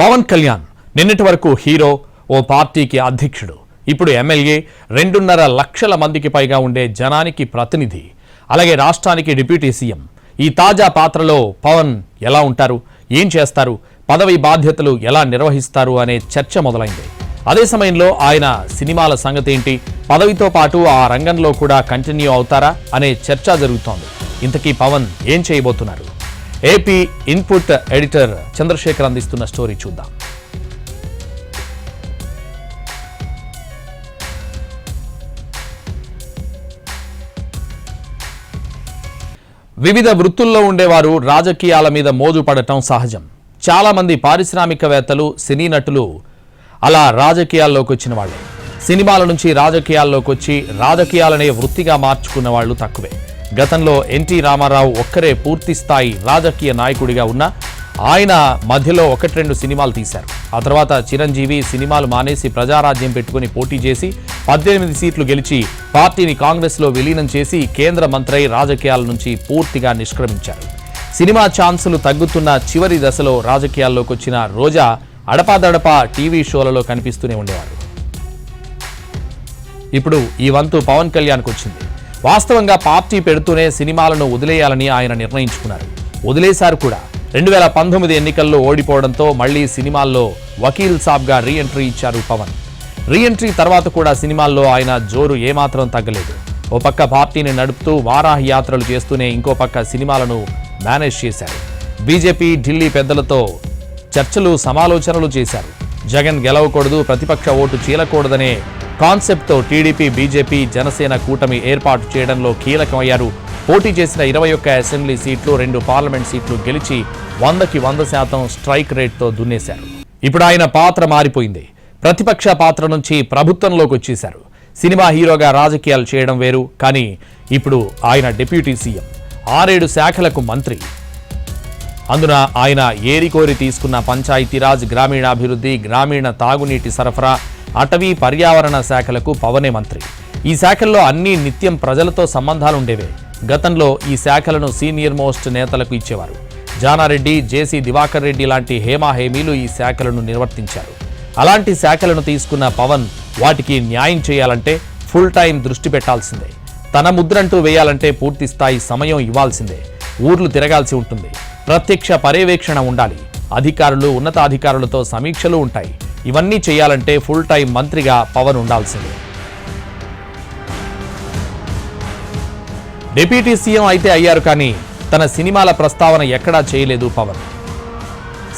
పవన్ కళ్యాణ్ నిన్నటి వరకు హీరో ఓ పార్టీకి అధ్యక్షుడు. ఇప్పుడు ఎమ్మెల్యే రెండున్నర లక్షల మందికి పైగా ఉండే జనానికి ప్రతినిధి. అలాగే రాష్ట్రానికి డిప్యూటీ సీఎం. ఈ తాజా పాత్రలో పవన్ ఎలా ఉంటారు? ఏం చేస్తారు? పదవి బాధ్యతలు ఎలా నిర్వహిస్తారు అనే చర్చ మొదలైంది. అదే సమయంలో ఆయన సినిమాల సంగతి ఏంటి? పదవితో పాటు ఆ రంగంలో కూడా కంటిన్యూ అవుతారా? అనే చర్చ జరుగుతోంది. ఇంతకీ పవన్ ఏం చేయబోతున్నారు? ఏపీ ఇన్పుట్ ఎడిటర్ చంద్రశేఖర్ అందిస్తున్న స్టోరీ చూద్దాం. వివిధ వృత్తుల్లో ఉండేవారు రాజకీయాల మీద మోజు పడటం సహజం. చాలా మంది పారిశ్రామికవేత్తలు సినీ నటులు అలా రాజకీయాల్లోకి వచ్చిన వాళ్ళే. సినిమాల నుంచి రాజకీయాల్లోకి వచ్చి రాజకీయాలనే వృత్తిగా మార్చుకున్న వాళ్ళు తక్కువే. గతంలో ఎన్టీ రామారావు ఒక్కరే పూర్తి స్థాయి రాజకీయ నాయకుడిగా ఉన్న ఆయన మధ్యలో ఒకటి రెండు సినిమాలు తీశారు. ఆ తర్వాత చిరంజీవి సినిమాలు మానేసి ప్రజారాజ్యం పెట్టుకుని పోటీ చేసి పద్దెనిమిది సీట్లు గెలిచి పార్టీని కాంగ్రెస్లో విలీనం చేసి కేంద్ర మంత్రి రాజకీయాల నుంచి పూర్తిగా నిష్క్రమించారు. సినిమా ఛాన్సులు తగ్గుతున్న చివరి దశలో రాజకీయాల్లోకి వచ్చిన రోజా అడపాదడపా టీవీ షోలలో కనిపిస్తూనే ఉండేవారు. ఇప్పుడు ఈ వంతు పవన్ కళ్యాణ్కి వచ్చింది. వాస్తవంగా పార్టీ పెడుతూనే సినిమాలను వదిలేయాలని ఆయన నిర్ణయించుకున్నారు. వదిలేశారు కూడా. రెండు వేల పంతొమ్మిది ఎన్నికల్లో ఓడిపోవడంతో మళ్ళీ సినిమాల్లో వకీల్ సాబ్గా రీ ఎంట్రీ ఇచ్చారు పవన్. రీ ఎంట్రీ తర్వాత కూడా సినిమాల్లో ఆయన జోరు ఏమాత్రం తగ్గలేదు. ఓ పక్క పార్టీని నడుపుతూ వారాహ యాత్రలు చేస్తూనే ఇంకో పక్క సినిమాలను మేనేజ్ చేశారు. బీజేపీ ఢిల్లీ పెద్దలతో చర్చలు సమాలోచనలు చేశారు. జగన్ గెలవకూడదు ప్రతిపక్ష ఓటు చీలకూడదనే కాన్సెప్ట్తో టీడీపీ బీజేపీ జనసేన కూటమి ఏర్పాటు చేయడంలో కీలకమయ్యారు. పోటీ చేసిన ఇరవై ఒక్క అసెంబ్లీ సీట్లు రెండు పార్లమెంట్ సీట్లు గెలిచి వందకి వంద శాతం స్ట్రైక్ రేట్తో దున్నేశారు. ఇప్పుడు ఆయన పాత్ర మారిపోయింది. ప్రతిపక్ష పాత్ర నుంచి ప్రభుత్వంలోకి వచ్చేశారు. సినిమా హీరోగా రాజకీయాలు చేయడం వేరు కానీ ఇప్పుడు ఆయన డిప్యూటీ సీఎం. ఆరేడు శాఖలకు మంత్రి. అందున ఆయన ఏరికోరి తీసుకున్న పంచాయతీరాజ్ గ్రామీణాభివృద్ధి గ్రామీణ తాగునీటి సరఫరా అటవీ పర్యావరణ శాఖలకు పవనే మంత్రి. ఈ శాఖల్లో అన్ని నిత్యం ప్రజలతో సంబంధాలుండేవే. గతంలో ఈ శాఖలను సీనియర్ మోస్ట్ నేతలకు ఇచ్చేవారు. జానారెడ్డి జేసీ దివాకర్ రెడ్డి లాంటి హేమాహేమీలు ఈ శాఖలను నిర్వర్తించారు. అలాంటి శాఖలను తీసుకున్న పవన్ వాటికి న్యాయం చేయాలంటే ఫుల్ టైం దృష్టి పెట్టాల్సిందే. తన ముద్రంటూ వేయాలంటే పూర్తి స్థాయి సమయం ఇవ్వాల్సిందే. ఊర్లు తిరగాల్సి ఉంటుంది. ప్రత్యక్ష పర్యవేక్షణ ఉండాలి. అధికారులు ఉన్నతాధికారులతో సమీక్షలు ఉంటాయి. ఇవన్నీ చేయాలంటే ఫుల్ టైం మంత్రిగా పవన్ ఉండాల్సిందే. డిప్యూటీ సీఎం అయితే అయ్యారు కానీ తన సినిమాల ప్రస్తావన ఎక్కడా చేయలేదు పవన్.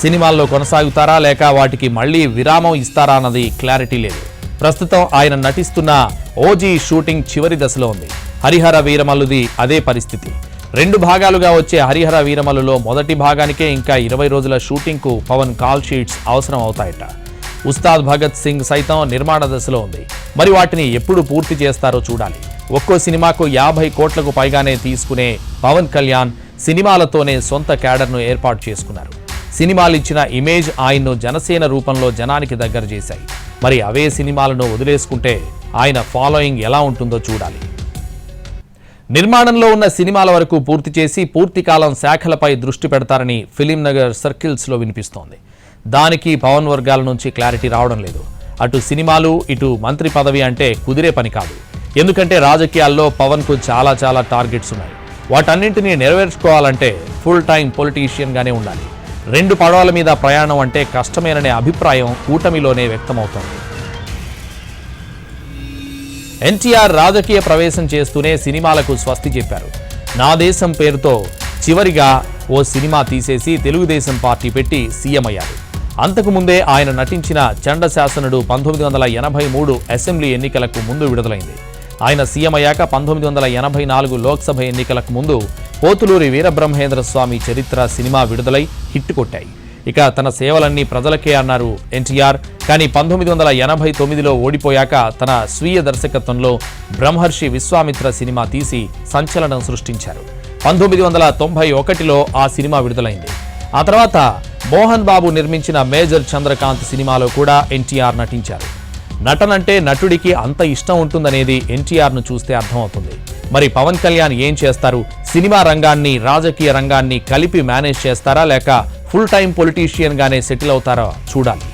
సినిమాల్లో కొనసాగుతారా లేక వాటికి మళ్ళీ విరామం ఇస్తారా అన్నది క్లారిటీ లేదు. ప్రస్తుతం ఆయన నటిస్తున్న ఓజీ షూటింగ్ చివరి దశలో ఉంది. హరిహర వీరమల్లుది అదే పరిస్థితి. రెండు భాగాలుగా వచ్చే హరిహర వీరమల్లులో మొదటి భాగానికే ఇంకా ఇరవై రోజుల షూటింగ్కు పవన్ కాల్ షీట్స్ అవసరం అవుతాయట ఉస్తాద్ భగత్ సింగ్ సైతం నిర్మాణ దశలో ఉంది. మరి వాటిని ఎప్పుడు పూర్తి చేస్తారో చూడాలి. ఒక్కో సినిమాకు యాభై కోట్లకు పైగానే తీసుకునే పవన్ కళ్యాణ్ సినిమాలతోనే సొంత క్యాడర్ను ఏర్పాటు చేసుకున్నారు. సినిమాలు ఇచ్చిన ఇమేజ్ ఆయన్ను జనసేన రూపంలో జనానికి దగ్గర చేశాయి. మరి అవే సినిమాలను వదిలేసుకుంటే ఆయన ఫాలోయింగ్ ఎలా ఉంటుందో చూడాలి. నిర్మాణంలో ఉన్న సినిమాల వరకు పూర్తి చేసి పూర్తికాలం శాఖలపై దృష్టి పెడతారని ఫిలింనగర్ సర్కిల్స్లో వినిపిస్తోంది. దానికి పవన్ వర్గాల నుంచి క్లారిటీ రావడం లేదు. అటు సినిమాలు ఇటు మంత్రి పదవి అంటే కుదిరే పని కాదు. ఎందుకంటే రాజకీయాల్లో పవన్కు చాలా చాలా టార్గెట్స్ ఉన్నాయి. వాటన్నింటినీ నెరవేర్చుకోవాలంటే ఫుల్ టైం పొలిటీషియన్గానే ఉండాలి. రెండు పడవల మీద ప్రయాణం అంటే కష్టమేననే అభిప్రాయం కూటమిలోనే వ్యక్తమవుతోంది. ఎన్టీఆర్ రాజకీయ ప్రవేశం చేస్తూనే సినిమాలకు స్వస్తి చెప్పారు. నా దేశం పేరుతో చివరిగా ఓ సినిమా తీసేసి తెలుగుదేశం పార్టీ పెట్టి సీఎం అయ్యారు. అంతకుముందే ఆయన నటించిన చండశాసనుడు పంతొమ్మిది వందల ఎనభై మూడు అసెంబ్లీ ఎన్నికలకు ముందు విడుదలైంది. ఆయన సీఎం అయ్యాక పంతొమ్మిది వందల ఎనభై నాలుగు లోక్సభ ఎన్నికలకు ముందు పోతులూరి వీరబ్రహ్మేంద్ర స్వామి చరిత్ర సినిమా విడుదలై హిట్ కొట్టాయి. ఇక తన సేవలన్నీ ప్రజలకే అన్నారు ఎన్టీఆర్. కానీ పంతొమ్మిది వందల ఎనభై తొమ్మిదిలో ఓడిపోయాక తన స్వీయ దర్శకత్వంలో బ్రహ్మర్షి విశ్వామిత్ర సినిమా తీసి సంచలనం సృష్టించారు. పంతొమ్మిది వందల తొంభై ఒకటిలో ఆ సినిమా విడుదలైంది. ఆ తర్వాత మోహన్ బాబు నిర్మించిన మేజర్ చంద్రకాంత్ సినిమాలో కూడా ఎన్టీఆర్ నటించారు. నటనంటే నటుడికి అంత ఇష్టం ఉంటుందనేది ఎన్టీఆర్ను చూస్తే అర్థమవుతుంది. మరి పవన్ కళ్యాణ్ ఏం చేస్తారు? సినిమా రంగాన్ని రాజకీయ రంగాన్ని కలిపి మేనేజ్ చేస్తారా? లేక ఫుల్ టైం పొలిటీషియన్గానే సెటిల్ అవుతారా? చూడాలి.